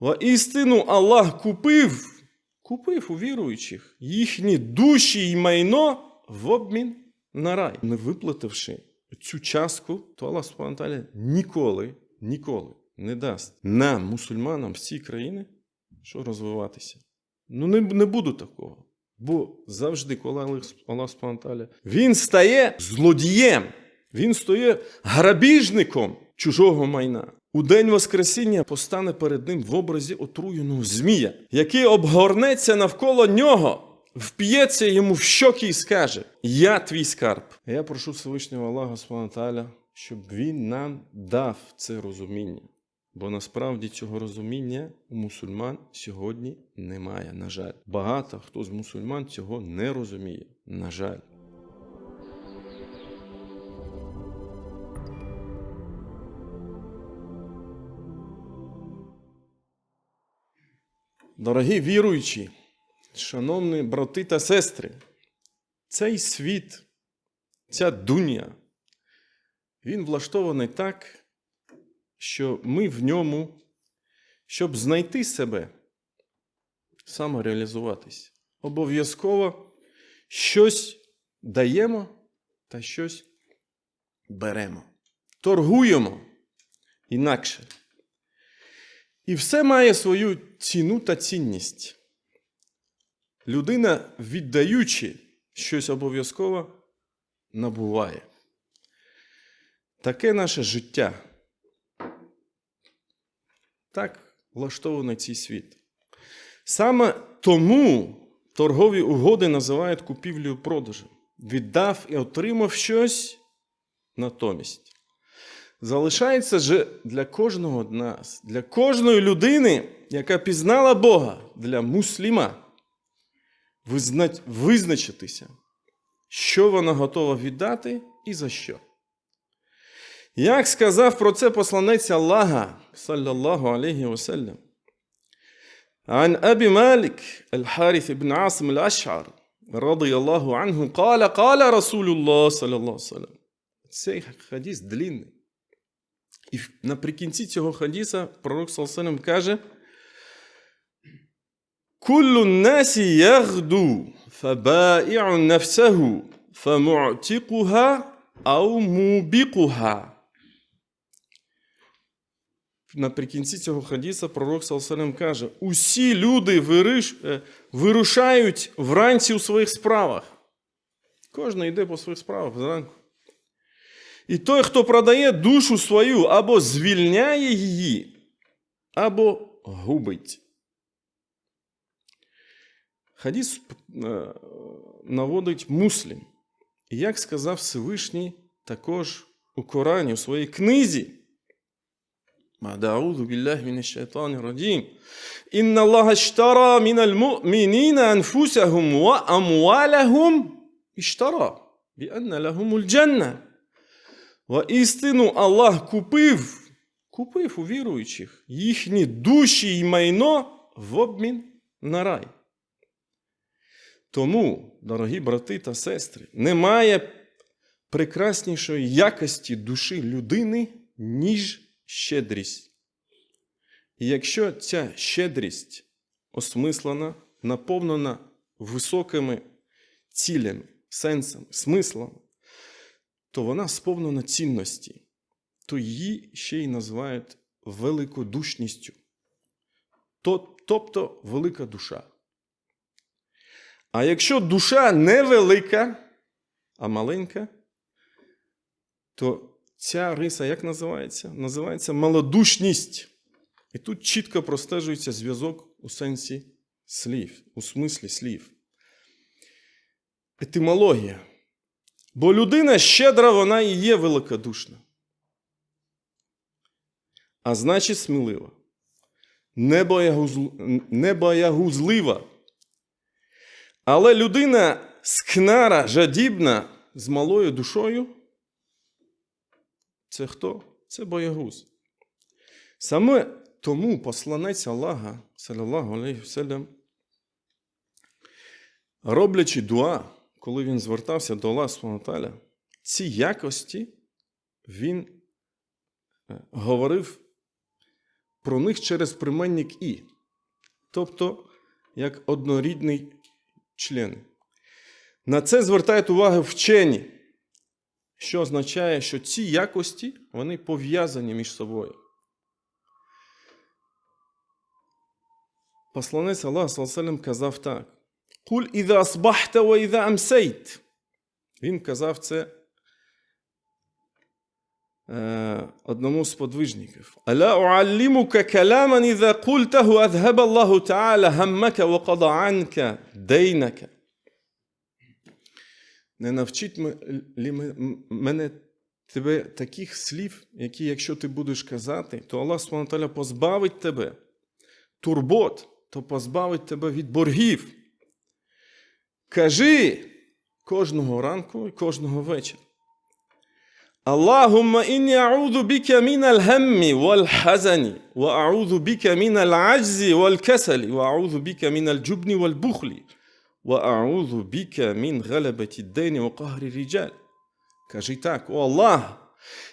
Воістину Аллах купив, купив у віруючих їхні душі і майно в обмін на рай. Не виплативши цю частку, то Аллах Субхану ніколи, ніколи не дасть нам, мусульманам цієї країни, що розвиватися. Ну, не, не буде такого. Бо завжди, коли Аллах, Субхану він стає злодієм, він стає грабіжником чужого майна. У день Воскресіння постане перед ним в образі отруєного змія, який обгорнеться навколо нього, вп'ється йому в щоки і скаже: Я твій скарб. Я прошу Всевишнього Аллаха Субхану щоб він нам дав це розуміння. Бо насправді цього розуміння у мусульман сьогодні немає. На жаль, багато хто з мусульман цього не розуміє. На жаль. Дорогі віруючі, шановні брати та сестри, цей світ, ця дуня, він влаштований так, що ми в ньому, щоб знайти себе, самореалізуватись, обов'язково щось даємо та щось беремо. Торгуємо інакше. І все має свою ціну та цінність. Людина, віддаючи щось обов'язково, набуває. Таке наше життя. Так влаштований цей світ. Саме тому торгові угоди називають купівлею продажем. Віддав і отримав щось натомість. Залишається же для кожного з нас, для кожної людини, яка пізнала Бога, для мусліма, визна- визначитися, що вона готова віддати і за що. Як сказав про це посланець Аллаха, саллаллаху алейхи вассалям, عن أبي مالك الحارث بن عاصم الأشعر رضي الله عنه قال قال رسول الله صلى الله عليه وسلم Цей хадіс длинний. І наприкінці цього хадіса пророк Салсалем каже: Куллу насі ягду фаба'i'u нафсаху фаму'тикуха ау мубікуха. Наприкінці цього хадіса пророк Салсалем каже: усі люди вириш, е, вирушають вранці у своїх справах. Кожен йде по своїх справах зранку. І той, хто продає душу свою, або звільняє її, або губить. Хадіс е, наводить муслім. І як сказав Всевишній також у Корані, у своїй книзі. Billahi min ash-shaytanir rajim. Inna Allaha ishtara min al-mu'minina anfusahum wa amwalahum ishtara bi anna lahumul jannah. Воістину Аллах купив, купив у віруючих їхні душі і майно в обмін на рай. Тому, дорогі брати та сестри, немає прекраснішої якості душі людини, ніж щедрість. І якщо ця щедрість осмислена, наповнена високими цілями, сенсами, смислами, то вона сповнена цінності, то її ще й називають великодушністю, То- тобто велика душа. А якщо душа не велика, а маленька, то ця риса як називається? Називається малодушність. І тут чітко простежується зв'язок у сенсі слів, у смислі слів. Етимологія. Бо людина щедра, вона і є великодушна. А значить смілива, небоягузл- небоягузлива. Але людина скнара, жадібна, з малою душою. Це хто? Це боягуз. Саме тому посланець Аллаха, салаллаху алейхи вселям, роблячи дуа, коли він звертався до ва Тааля, ці якості він е, говорив про них через применник і, тобто як однорідний член. На це звертають увагу вчені, що означає, що ці якості вони пов'язані між собою. Посланець Аллах саллаллаху казав так: Куль іда асбахта ва іда амсейт. Він казав це е, одному з подвижників. Аля уаллимука каламан іда культаху адхаба Аллаху та'аля гаммака ва қада анка дейнака. Не навчить мене тебе таких слів, які, якщо ти будеш казати, то Аллах Субхану позбавить тебе турбот, то позбавить тебе від боргів. Кажи кожного ранку і кожного вечора. Allahumma inni a'udhu bika min al-hammi wal-hazani wa a'udhu bika min al-'ajzi wal-kasali wa a'udhu bika min al-jubni wal-bukhli wa a'udhu bika min ghalabati ad-dayn wa qahri ar-rijal. Кажи так, о Аллах,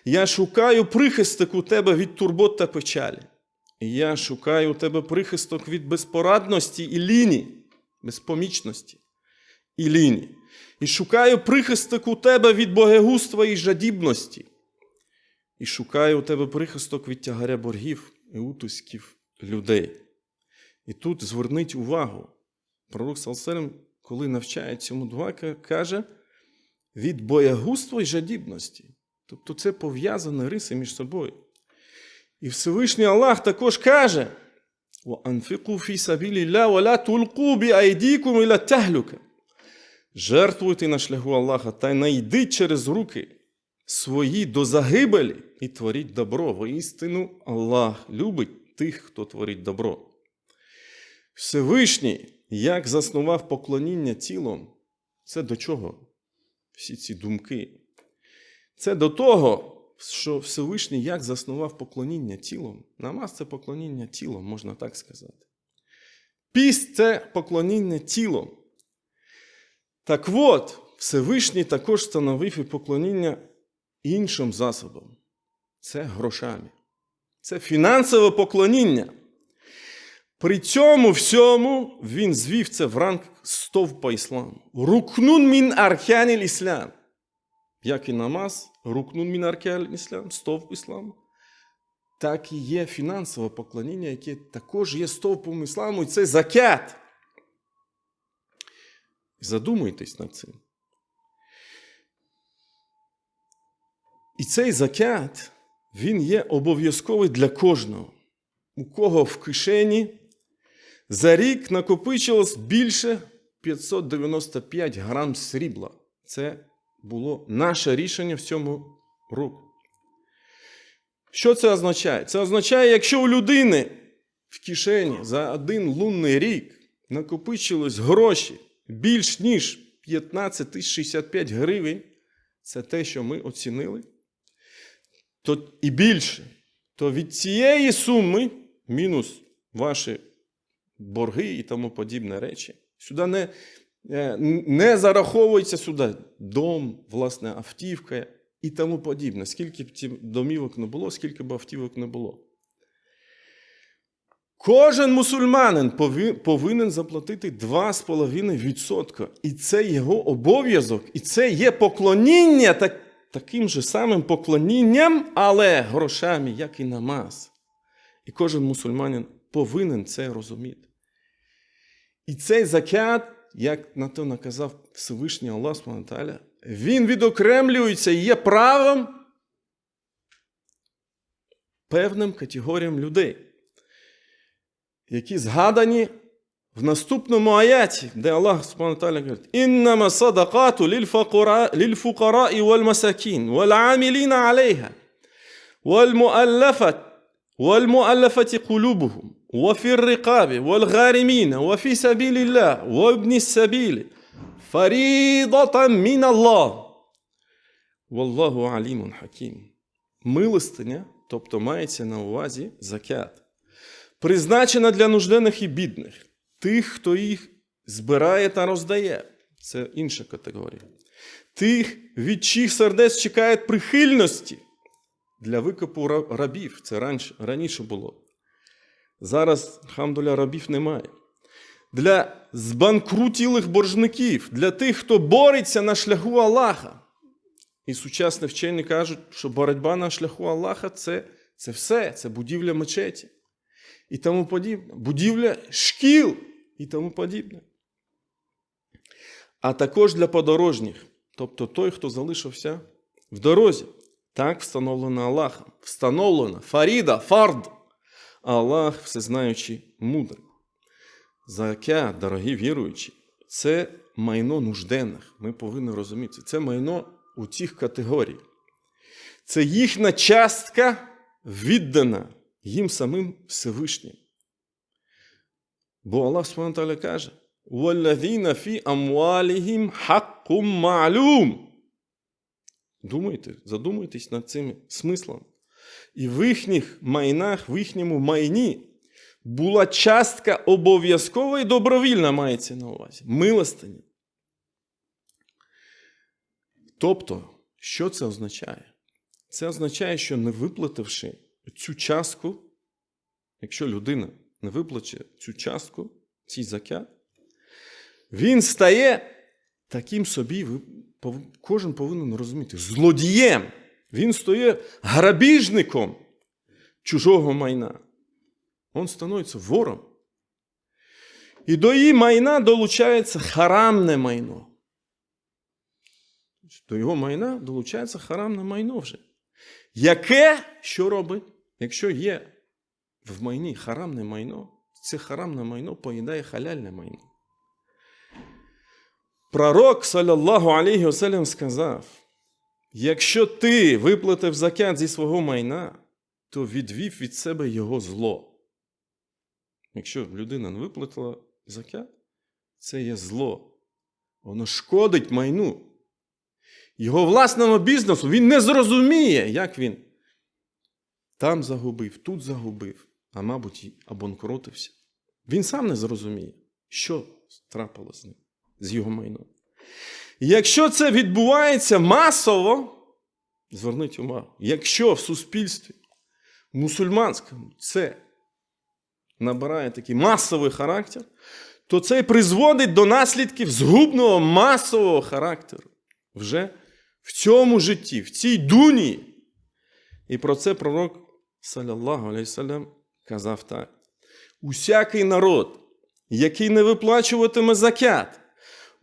я шукаю прихисток у тебе від турбот та печалі. Я шукаю у тебе прихисток від безпорадності і ліні, безпомічності і ліні. І шукаю прихисток у тебе від богегуства і жадібності. І шукаю у тебе прихисток від тягаря боргів і утисків людей. І тут зверніть увагу. Пророк Салселем, коли навчає цьому два, каже від боягузтва і жадібності. Тобто це пов'язані риси між собою. І Всевишній Аллах також каже: Жертвуйте на шляху Аллаха та й найдіть через руки свої до загибелі і творіть добро. Воістину Аллах любить тих, хто творить добро. Всевишній, як заснував поклоніння тілом, це до чого? Всі ці думки. Це до того, що Всевишній як заснував поклоніння тілом. Намаз це поклоніння тілом, можна так сказати. Піст це поклоніння тілом. Так от, Всевишній також становив і поклоніння іншим засобам. Це грошами. Це фінансове поклоніння. При цьому всьому він звів це в ранг стовпа ісламу. Рукнун мін арканіль іслам. Як і намаз, рукнун мін арканіль іслам, стовп ісламу. Так і є фінансове поклоніння, яке також є стовпом ісламу, і це закят. Задумайтесь над цим. І цей закят, він є обов'язковий для кожного, у кого в кишені за рік накопичилось більше 595 грам срібла. Це було наше рішення в цьому року. Що це означає? Це означає, якщо у людини в кишені за один лунний рік накопичилось гроші більш ніж 15 тисяч 65 гривень, це те, що ми оцінили, то і більше, то від цієї суми, мінус ваші борги і тому подібні речі, сюди не, е, не зараховується сюди дом, власне, автівка і тому подібне. Скільки б домівок не було, скільки б автівок не було. Кожен мусульманин пови- повинен заплатити 2,5%. І це його обов'язок, і це є поклоніння так, таким же самим поклонінням, але грошами, як і намаз. І кожен мусульманин повинен це розуміти. І цей закят, як на то наказав Всевишній Аллах він відокремлюється і є правом певним категоріям людей які згадані в наступному аяті, де Аллах Субхану Тааля говорить: «Іннама садакату лільфукара'i вальмасакін, вальаміліна алейха, والمؤلفة والمؤلفة قلوبهم وفي الرقاب والغارمين وفي سبيل الله وابن السبيل فريضة من الله والله عليم حكيم Милостиня, тобто мається на увазі закят, призначена для нужденних і бідних, тих, хто їх збирає та роздає. Це інша категорія. Тих, від чиїх сердець чекають прихильності для викупу рабів. Це раніше, раніше було. Зараз хамдуля рабів немає. Для збанкрутілих боржників, для тих, хто бореться на шляху Аллаха. І сучасні вчені кажуть, що боротьба на шляху Аллаха це, це все, це будівля мечеті і тому подібне, будівля шкіл і тому подібне. А також для подорожніх, тобто той, хто залишився в дорозі. Так встановлено Аллахом. Встановлено Фаріда, Фард. Аллах всезнаючий мудрий. Закя, дорогі віруючі, це майно нужденних. Ми повинні розуміти. Це майно у цих категорій. Це їхня частка віддана їм самим Всевишнім. Бо Аллах Субтитры каже: «Валладіна фі амваліхім хаккум ма'лум». Думайте, задумайтесь над цим смислом. І в їхніх майнах, в їхньому майні була частка обов'язкова і добровільна мається на увазі. Милостині. Тобто, що це означає? Це означає, що не виплативши цю частку, якщо людина не виплаче цю частку, цей закят, він стає таким собі, кожен повинен розуміти, злодієм. Він стає грабіжником чужого майна. Він становиться вором. І до її майна долучається харамне майно. До його майна долучається харамне майно вже. Яке що робить? Якщо є в майні харамне майно, це харамне майно поїдає халяльне майно. Пророк, саллаллаху алейхі вассалям, сказав: якщо ти виплатив закят зі свого майна, то відвів від себе його зло. Якщо людина не виплатила закят, це є зло. Воно шкодить майну. Його власному бізнесу він не зрозуміє, як він там загубив, тут загубив, а мабуть, і обанкротився. Він сам не зрозуміє, що трапилося з ним, з його майном. Якщо це відбувається масово, зверніть увагу, якщо в суспільстві мусульманському це набирає такий масовий характер, то це призводить до наслідків згубного масового характеру вже в цьому житті, в цій дуні. І про це пророк, саллаллаху алейсалям, казав так: усякий народ, який не виплачуватиме закят,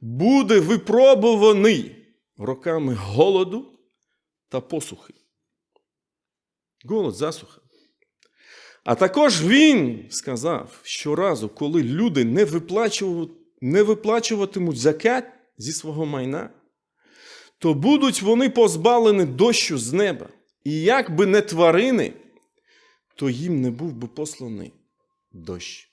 буде випробуваний роками голоду та посухи. Голод, засуха. А також він сказав, щоразу, коли люди не, виплачуват- не виплачуватимуть закят зі свого майна, то будуть вони позбавлені дощу з неба. І як би не тварини, то їм не був би посланий дощ.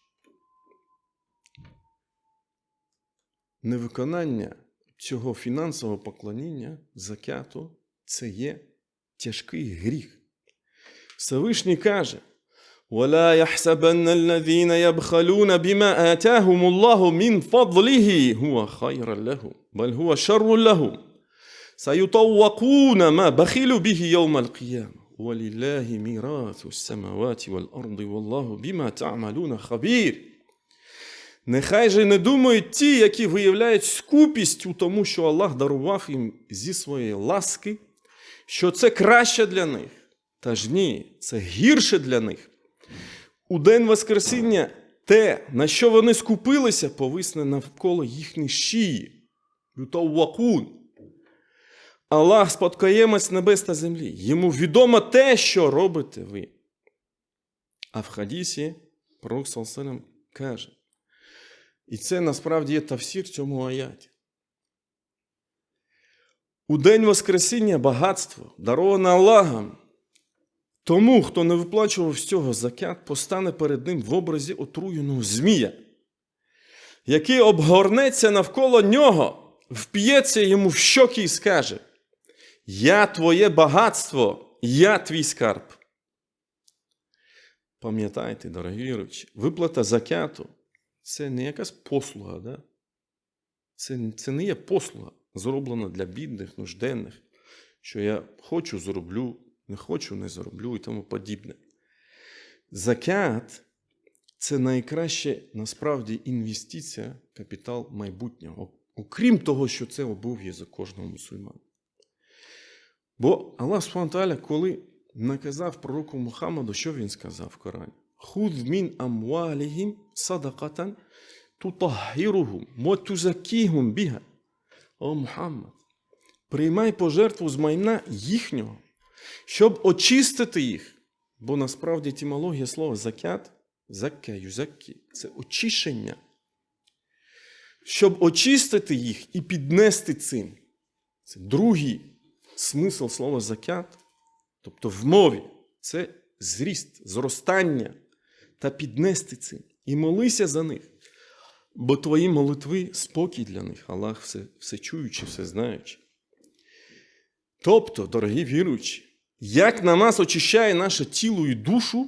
Невиконання цього фінансового поклоніння закяту це є тяжкий гріх. Всевишній каже: ولا يحسبن الذين يبخلون بما آتاهم الله من فضله هو خيرا لهم بل هو شر لهم سيطوقون ما بخلوا به يوم القيامة ولله ميراث السماوات والأرض والله بما تعملون خبير Нехай же не думають ті, які виявляють скупість у тому, що Аллах дарував їм зі своєї ласки, що це краще для них. Та ж ні, це гірше для них. У день Воскресіння те, на що вони скупилися, повисне навколо їхніх шиї. Ютаввакун. Аллах спадкоємець небес та землі. Йому відомо те, що робите ви. А в хадісі пророк Салсалям каже, і це насправді є тавсір цьому аяті. У день Воскресіння багатство, дароване Аллахом, тому, хто не виплачував з цього закят, постане перед ним в образі отруєного змія, який обгорнеться навколо нього, вп'ється йому в щоки і скаже: Я твоє багатство, я твій скарб. Пам'ятайте, дорогі віруючі, виплата закяту це не якась послуга. Да? Це, це не є послуга, зроблена для бідних, нужденних, що я хочу зроблю, не хочу, не зроблю і тому подібне. Закят це найкраще насправді інвестиція, капітал майбутнього. Окрім того, що це обов'язок кожного мусульмана. Бо Аллах Субтитрувальний, коли наказав пророку Мухаммаду, що він сказав в Корані? Худ мін амвалігім садакатан тутахіругум, ва тузакігум біга. О Мухаммад, приймай пожертву з майна їхнього, щоб очистити їх. Бо насправді етимологія слова закят, закка, юзаккі – це очищення. Щоб очистити їх і піднести цим. Це другий смисл слова закят, тобто в мові, це зріст, зростання та піднести цим. І молися за них. Бо твої молитви спокій для них, Аллах все, все чуючи, все знаючи. Тобто, дорогі віруючі, як намаз очищає наше тіло і душу,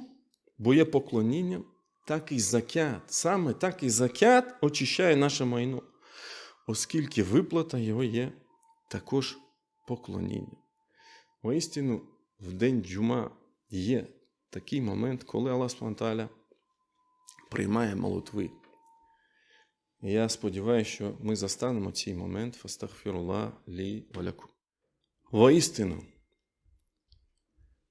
бо є поклонінням, так і закят. Саме так і закят очищає наше майно, оскільки виплата його є також поклонінням. Воістину, в день джума є такий момент, коли Аллах Субтитрувальний приймає молитви. Я сподіваюся, що ми застанемо цей момент фастахфірулlah лі валяку. Воістину,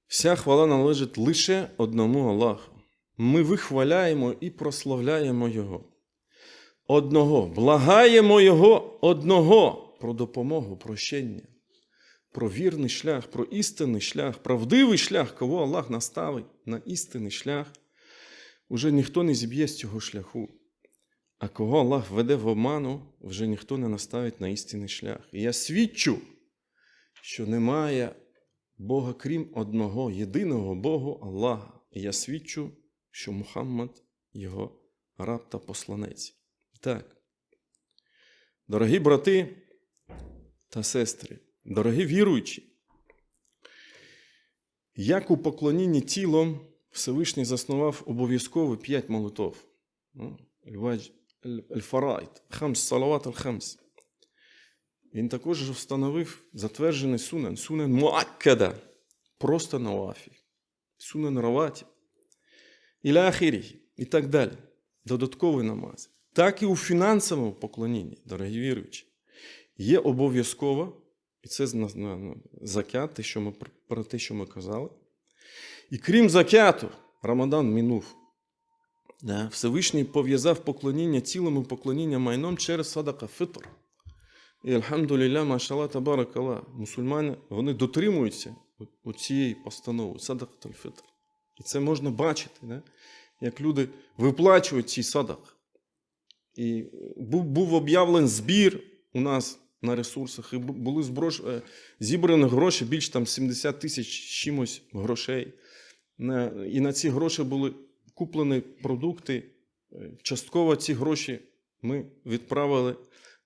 вся хвала належить лише одному Аллаху. Ми вихваляємо і прославляємо Його. Одного, благаємо Його одного про допомогу, прощення, про вірний шлях, про істинний шлях, правдивий шлях, кого Аллах наставить на істинний шлях. Уже ніхто не зіб'є з цього шляху. А кого Аллах веде в обману, вже ніхто не наставить на істинний шлях. І я свідчу, що немає Бога крім одного, єдиного Богу Аллаха. І я свідчу, що Мухаммад його раб та посланець. Так. Дорогі брати та сестри, дорогі віруючі, як у поклонінні тілом Всевишній заснував обов'язково п'ять молитов. Ну, Аль-Вадж- Хамс, Салават Аль-Хамс. Він також встановив затверджений сунен, сунен Муаккада, просто на уафі, сунен Раваті, Іля Ахірі і так далі. Додатковий намаз. Так і у фінансовому поклонінні, дорогі віруючі, є обов'язково, і це на- закят, що ми, про- те, що ми казали. І крім закяту, Рамадан минув. Да, Всевишній пов'язав поклоніння цілим і поклоніння майном через садака фитр. І альхамдулілля, машалла табаракалла, мусульмани вони дотримуються цієї постанови, садак фитр. І це можна бачити, да? як люди виплачують ці садак. І був, був об'явлений збір у нас на ресурсах, і були зброш... е, зібрані гроші, більш там 70 тисяч чимось грошей. І на ці гроші були куплені продукти. Е, Частково ці гроші ми відправили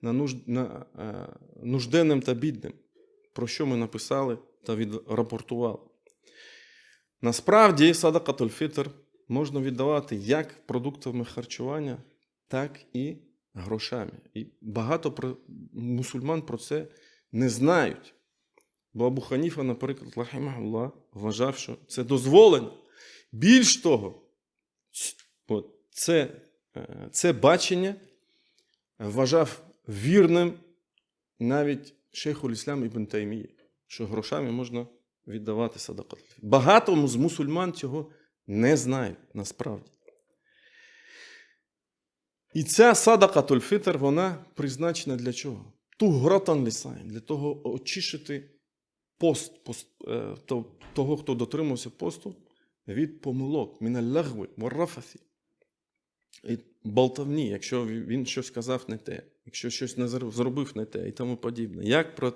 на, нуж... на е, нужденним та бідним, про що ми написали та відрапортували. Насправді, садакатуль фітр можна віддавати як продуктами харчування, так і грошами. І багато про... мусульман про це не знають. Бо Абу Ханіфа, наприклад, рахімахулlah, вважав, що це дозволено. Більш того, це, е, це бачення вважав вірним навіть шейхуль Іслам Ібн Таймія, що грошами можна віддавати садакат. Багато з мусульман цього не знають насправді. І ця садакатуль фитр, вона призначена для чого? Тугратан лісайн, для того очищити пост, пост е, того, хто дотримався посту, від помилок, міналлахви, варрафафі. І болтовні, якщо він щось сказав не те, якщо щось не зробив не те і тому подібне. Як про,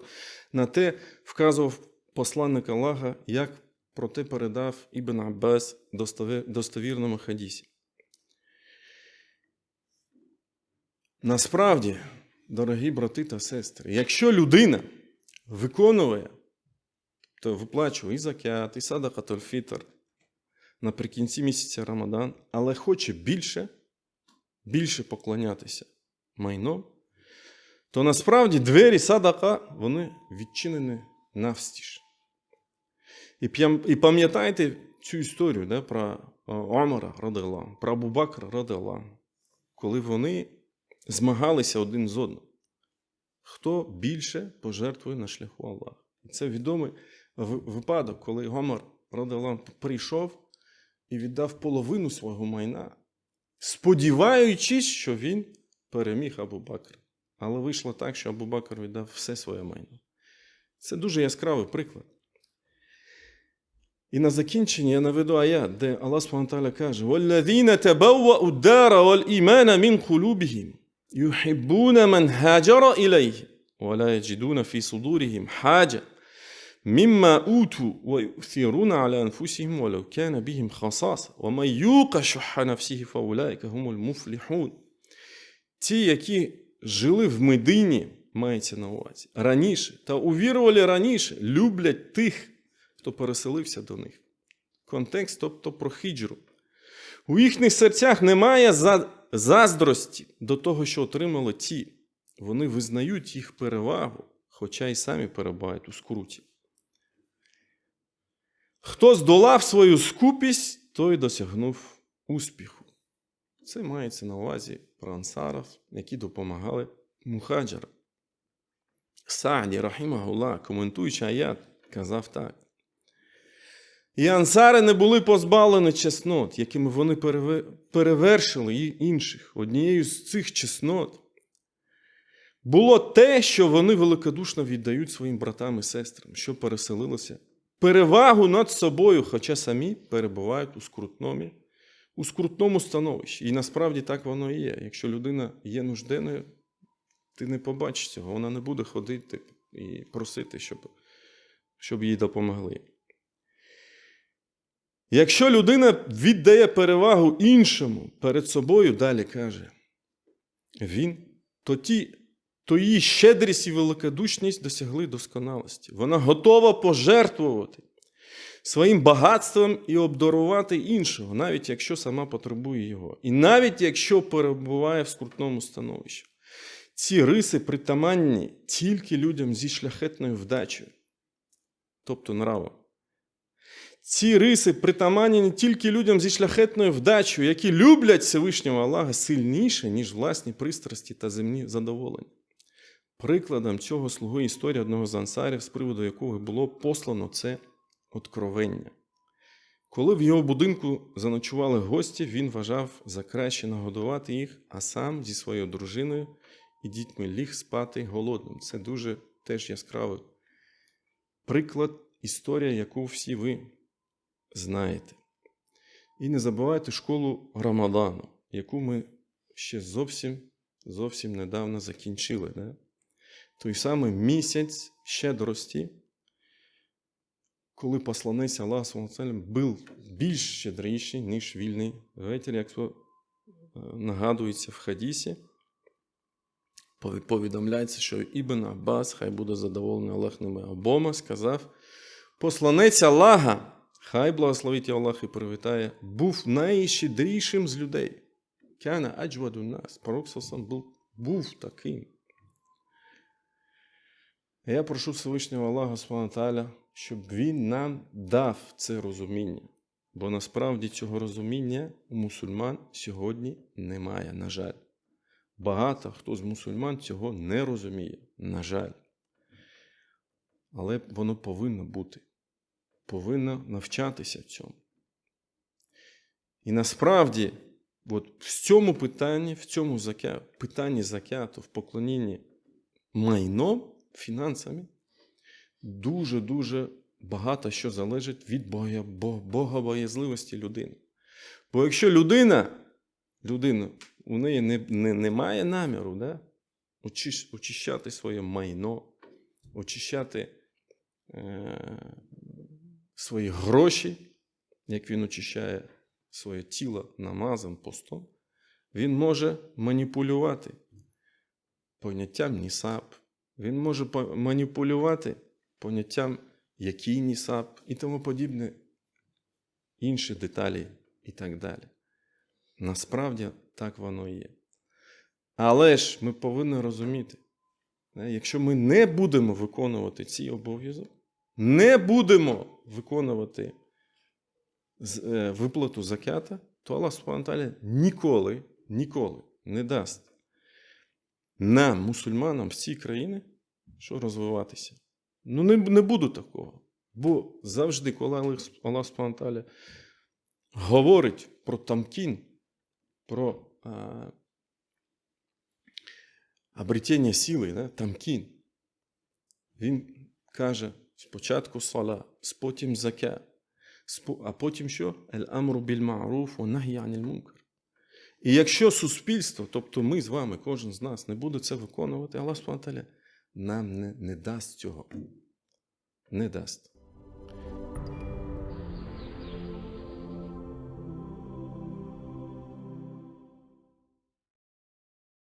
на те вказував посланник Аллаха, як про те передав Ібн Аббас достовірному хадісі. Насправді, дорогі брати та сестри, якщо людина виконує, то виплачує і закят, і садакатуль фітр наприкінці місяця Рамадан, але хоче більше, більше поклонятися майном, то насправді двері садака вони відчинені навстіж. І пам'ятаєте цю історію да, про Омара, радилам, про Абу Бакра, радилам, коли вони змагалися один з одним. Хто більше пожертвує на шляху Аллаха? Це відомий випадок, коли Гомер Радалам прийшов і віддав половину свого майна, сподіваючись, що він переміг Абу Бакр. Але вийшло так, що Абу Бакр віддав все своє майно. Це дуже яскравий приклад. І на закінчення я наведу аят, де Аллах каже: «Валладіна тебе, дара вал імана мін кулубігім». يُحِبُّونَ مَنْ هَاجَرَ إِلَيْهِ وَلَا يَجِدُونَ فِي صُدُورِهِمْ حَاجَةً مما أوتوا ويؤثرون على أنفسهم ولو كان بهم خصاصة ومن يوق شح نفسه فأولئك هم المفلحون Ті, які жили в Медині, мається на увазі, раніше та увірували раніше, люблять тих, хто переселився до них. Контекст, тобто про хіджру. У їхніх серцях немає за- заздрості до того, що отримали ті. Вони визнають їх перевагу, хоча й самі перебувають у скруті. Хто здолав свою скупість, той досягнув успіху. Це мається на увазі про ансарів, які допомагали мухаджарам. Сааді, рахімахулlah, коментуючи аят, казав так. І ансари не були позбавлені чеснот, якими вони перевершили інших. Однією з цих чеснот було те, що вони великодушно віддають своїм братам і сестрам, що переселилися. Перевагу над собою, хоча самі перебувають у скрутному, у скрутному становищі. І насправді так воно і є. Якщо людина є нужденною, ти не побачиш цього, вона не буде ходити і просити, щоб, щоб їй допомогли. Якщо людина віддає перевагу іншому перед собою, далі каже, він, то, ті, то її щедрість і великодушність досягли досконалості. Вона готова пожертвувати своїм багатством і обдарувати іншого, навіть якщо сама потребує його. І навіть якщо перебуває в скрутному становищі. Ці риси притаманні тільки людям зі шляхетною вдачею, тобто нравом. Ці риси притаманні не тільки людям зі шляхетною вдачею, які люблять Всевишнього Аллаха сильніше, ніж власні пристрасті та земні задоволення. Прикладом цього слугує історія одного з ансарів, з приводу якого було послано це откровення. Коли в його будинку заночували гості, він вважав за краще нагодувати їх, а сам зі своєю дружиною і дітьми ліг спати голодним. Це дуже теж яскравий приклад, історія, яку всі ви знаєте. І не забувайте школу Рамадану, яку ми ще зовсім зовсім недавно закінчили. Да? Той самий місяць щедрості, коли посланець Аллах був більш щедріший, ніж вільний ветер, як е, нагадується в хадісі. Повідомляється, що Ібн Аббас, хай буде задоволений Аллах ними обома, сказав: Посланець Аллаха, хай благословить Аллах і привітає, був найщедрішим з людей. Кяна аджваду нас. Пророк сам був, був таким. Я прошу Всевишнього Аллаха Тааля, щоб він нам дав це розуміння. Бо насправді цього розуміння у мусульман сьогодні немає, на жаль. Багато хто з мусульман цього не розуміє, на жаль. Але воно повинно бути. Повинно навчатися цьому. І насправді, от в цьому питанні, в цьому закя... питанні закяту, в поклонінні майном, фінансами, дуже-дуже багато що залежить від бога- бо- богобоязливості людини. Бо якщо людина, людина у неї не, не, немає наміру да, очищати своє майно, очищати е, свої гроші, як він очищає своє тіло намазом, постом, він може маніпулювати поняттям нісаб, він може маніпулювати поняттям який нісаб і тому подібне, інші деталі і так далі. Насправді так воно і є. Але ж ми повинні розуміти, якщо ми не будемо виконувати ці обов'язки, не будемо виконувати е, виплату закята, то Аллах Субхану ніколи, ніколи не дасть нам, мусульманам з цієї країни, що розвиватися. Ну, не, не буде такого. Бо завжди, коли Аллах, Субхану говорить про тамкін, про а, обретення сили, да? тамкін, він каже спочатку сала, потім заке, а потім що? Ель-амру біль ма'руф ва мункар. І якщо суспільство, тобто ми з вами, кожен з нас, не буде це виконувати, Аллах нам не, не дасть цього. Не дасть.